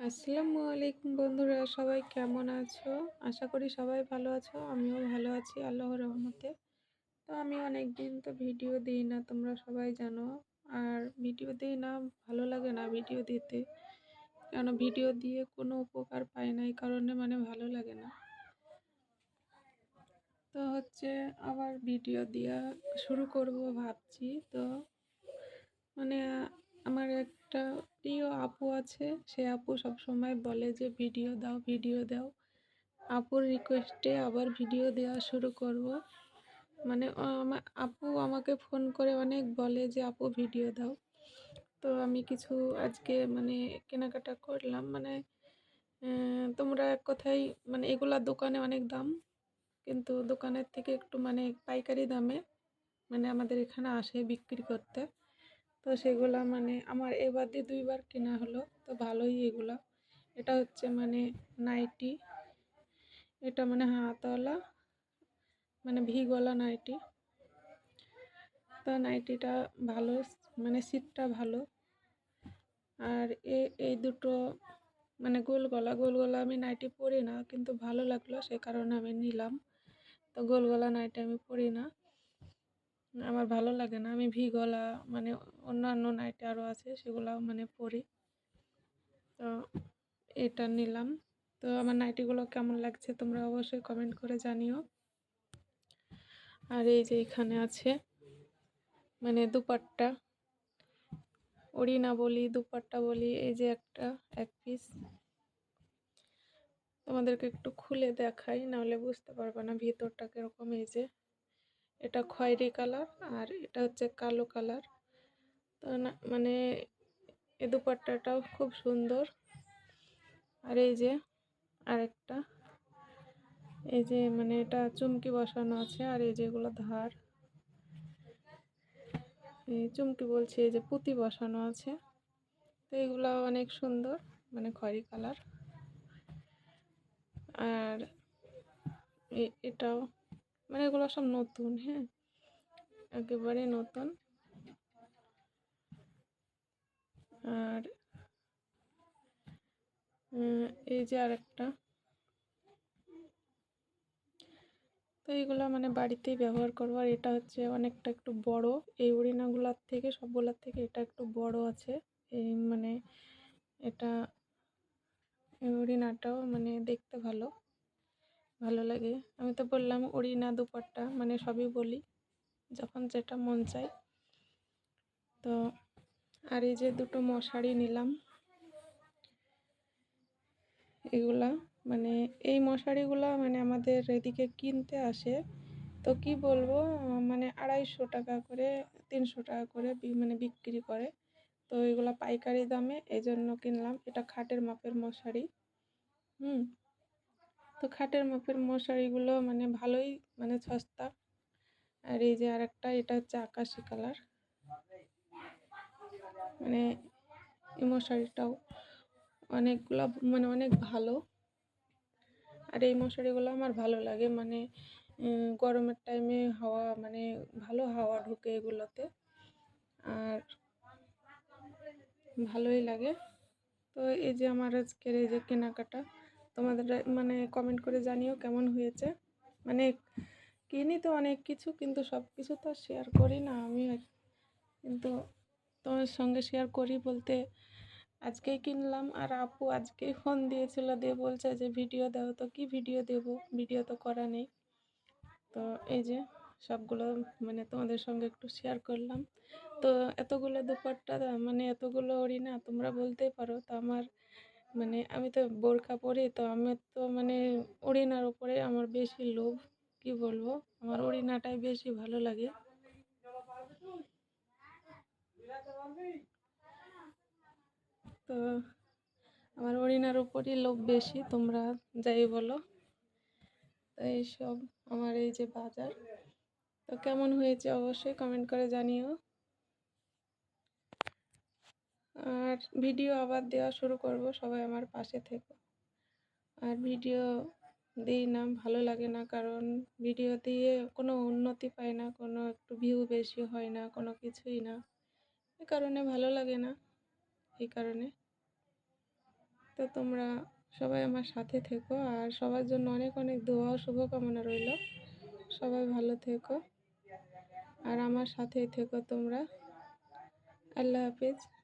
আসসালামু আলাইকুম বন্ধুরা, সবাই কেমন আছো? আশা করি সবাই ভালো আছো, আমিও ভালো আছি আল্লাহ রহমতে। তো আমি অনেক দিন তো ভিডিও দিই না, তোমরা সবাই জানো। আর ভিডিও দিই না, ভালো লাগে না ভিডিও দিতে। কেন ভিডিও দিয়ে কোনো উপকার পাই না, এই কারণে মানে ভালো লাগে না। তো হচ্ছে আবার ভিডিও দেওয়া শুরু করব ভাবছি, তো মানে আমার একটা প্রিয় আপু আছে, সে আপু সব সময় বলে যে, ভিডিও দাও ভিডিও দাও। আপুর রিকোয়েস্টে আবার ভিডিও দেওয়া শুরু করব। মানে আপু আমাকে ফোন করে অনেক বলে যে, আপু, ভিডিও দাও। তো আমি কিছু আজকে মানে কেনাকাটা করলাম। মানে তোমরা এক কথাই মানে এগুলা দোকানে অনেক দাম, কিন্তু দোকানের থেকে একটু মানে পাইকারি দামে মানে আমাদের এখানে আসে বিক্রি করতে। তো সেগুলো মানে আমার এবার দিয়ে দুইবার কেনা হলো, তো ভালোই এগুলো। এটা হচ্ছে মানে নাইটি, এটা মানে হাতওয়ালা মানে ভি গলা নাইটি। তো নাইটিটা ভালো মানে শীতটা ভালো। আর এ, এই দুটো মানে গোল গলা গোল গলা আমি নাইটি পরি না, কিন্তু ভালো লাগল সে কারণে আমি নিলাম। তো গোল গলা নাইটি আমি পরি না। আমার ভালো লাগে না। আমি ভি গলা মানে অন্যান্য নাইটি আরও আছে সেগুলো মানে পরি তো এটা নিলাম। তো আমার নাইটিগুলো কেমন লাগছে তোমরা অবশ্যই কমেন্ট করে জানিও। আর এই যে এখানে আছে মানে দুপাট্টা। ওড়িনা বলি, দুপাট্টা বলি, এই যে একটা, এক পিস তোমাদেরকে একটু খুলে দেখাই, নাহলে বুঝতে পারবে না ভিতরটা কীরকম এই যে। এটা খয়েরি কালার আর এটা হচ্ছে কালো কালার। তো মানে এ দুপাট্টাটাও খুব সুন্দর। আর এই যে আরেকটা, এই যে মানে এটা চুমকি বসানো আছে আর এই যেগুলো ধার। এই চুমকি বলছি, এই যে পুঁতি বসানো আছে। তো এগুলো অনেক সুন্দর মানে খয়েরি কালার। আর এটাও মানে এগুলো সব নতুন হ্যাঁ? একেবারে নতুন। আর এই যে আর একটা তো এইগুলো মানে বাড়িতেই ব্যবহার করব, আর এটা হচ্ছে অনেকটা একটু বড়। এই উড়িনাগুলার থেকে, সবগুলোর থেকে এটা একটু বড় আছে। এই মানে এটা, এই উড়িনাটাও মানে দেখতে ভালো। ভালো লাগে। আমি তো বললাম উড়িনা দুপাট্টা মানে সবই বলি, যখন যেটা মন চায়। তো আর এই যে দুটো মশারি নিলাম। এগুলা মানে এই মশারিগুলো মানে আমাদের এদিকে কিনতে আসে। তো কি বলব মানে আড়াইশো টাকা করে, তিনশো টাকা করে মানে বিক্রি করে। তো এগুলো পাইকারি দামে এই জন্য কিনলাম। এটা খাটের মাপের মশারি। হুম। তো খাটের মাপের মশারিগুলো মানে ভালোই মানে সস্তা। আর এই যে আরেকটা, এটা হচ্ছে আকাশি কালার। মানে এই মশারিটাও অনেকগুলো মানে অনেক ভালো। আর এই মশারিগুলো আমার ভালো লাগে মানে গরমের টাইমে হাওয়া মানে ভালো হাওয়া ঢুকে এগুলোতে। আর ভালোই লাগে। তো এই যে আমার আজকের এই যে কেনাকাটা তোমাদের মানে কমেন্ট করে জানিও কেমন হয়েছে। মানে কিনি তো অনেক কিছু, কিন্তু সব কিছু তো শেয়ার করি না আমি। কিন্তু তোমার সঙ্গে শেয়ার করি বলতে আজকেই কিনলাম আর আপু আজকেই ফোন দিয়েছিল, দিয়ে বলছে যে ভিডিও দাও। তো কি ভিডিও দেব? ভিডিও তো করা নেই। তো এই যে সবগুলো মানে তোমাদের সঙ্গে একটু শেয়ার করলাম। তো এতগুলো দুপাট্টা মানে এতগুলো ওড়ি না তোমরা বলতেই পারো। তো আমার মানে আমি তো বোরকা পরি, তো আমার তো মানে ওড়িনার উপরে আমার বেশি লোভ, কি বলব? আমার ওড়িনাটাই বেশি ভালো লাগে। তো আমার হরিণার উপরই লোভ বেশি, তোমরা যাই বলো। তো এইসব, আমার এই যে বাজার। তো কেমন হয়েছে? অবশ্যই কমেন্ট করে জানিও। আর ভিডিও আবার দেওয়া শুরু করব, সবাই আমার পাশে থেকো। আর ভিডিও দিই না, ভালো লাগে না, কারণ ভিডিও দিয়ে কোনো উন্নতি পায় না, কোনো একটু ভিউ বেশি হয় না, কোনো কিছুই না। এ কারণে ভালো লাগে না, এই কারণে। তো তোমরা সবাই আমার সাথে থেকো, আর সবার জন্য অনেক অনেক দোয়া ও শুভকামনা রইল। সবাই ভালো থেকো। আর আমার সাথেই থেকো তোমরা। আল্লাহ হাফিজ।